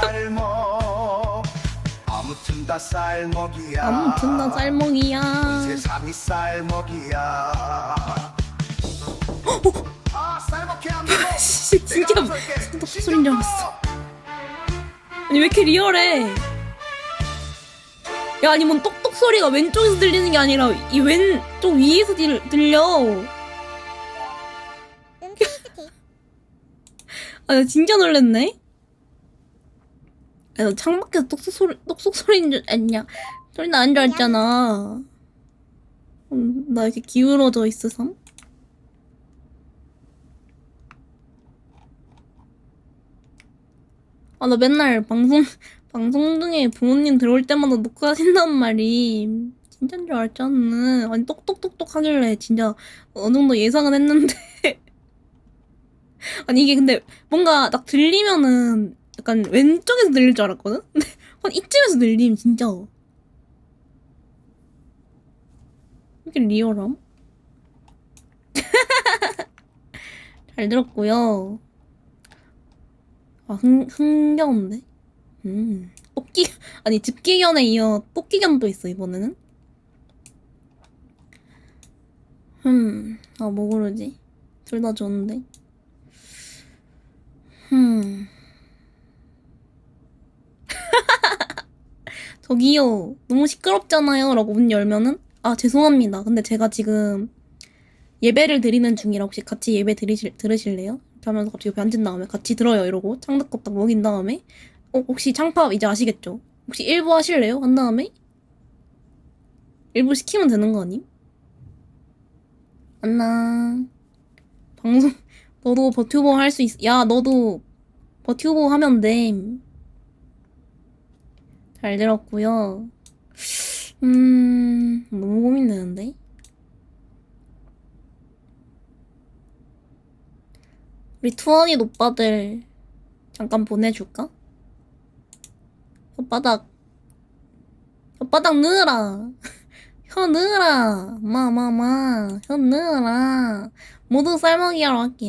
쌀먹 아무튼 다 쌀먹이야 아무튼 나 쌀먹이야. 세상이 쌀먹이야 아 쌀먹해 안 먹어 씨, 진짜 똑 소리인 줄 알았어. 아니 왜 이렇게 리얼해? 야 아니 뭔 똑똑 소리가 왼쪽에서 들리는 게 아니라 이 왼쪽 위에서 들, 들려. 아, 나 진짜 놀랬네. 야, 너 창밖에서 똑똑 소리, 똑똑 소리인 줄 아냐? 소리 나는 줄 알았잖아. 음, 나 이렇게 기울어져 있어서. 아, 나 맨날 방송, 방송 중에 부모님 들어올 때마다 녹화하신단 말이. 진짜인 줄 알았잖아. 아니, 똑똑똑똑 하길래 진짜 어느 정도 예상은 했는데. 아니, 이게 근데 뭔가 딱 들리면은 약간 왼쪽에서 들릴 줄 알았거든? 근데 한 이쯤에서 들림, 진짜. 왜 이렇게 리얼함? 잘 들었고요. 아, 흥, 흥겨운데? 음. 뽑기, 아니, 집기견에 이어 뽑기견도 있어, 이번에는. 음, 아, 뭐 고르지? 둘 다 좋은데. 음. 저기요, 너무 시끄럽잖아요. 라고 문 열면은, 아, 죄송합니다. 근데 제가 지금 예배를 드리는 중이라 혹시 같이 예배 들으실, 들으실래요? 하면서 갑자기 옆에 앉은 다음에 같이 들어요. 이러고 창덕겁 딱 먹인 다음에, 어, 혹시 창팝 이제 아시겠죠? 혹시 일부 하실래요? 한 다음에? 일부 시키면 되는 거 아님? 안나. 방송, 너도 버튜버 할 수 있, 야, 너도 버튜버 하면 돼. 잘 들었고요. 음, 너무 고민되는데? 우리 투원이 오빠들 잠깐 보내줄까? 혓바닥, 혓바닥 넣으라. 혀 넣으라. 마마마. 혀 넣으라. 모두 쌀먹이 하러 할게요.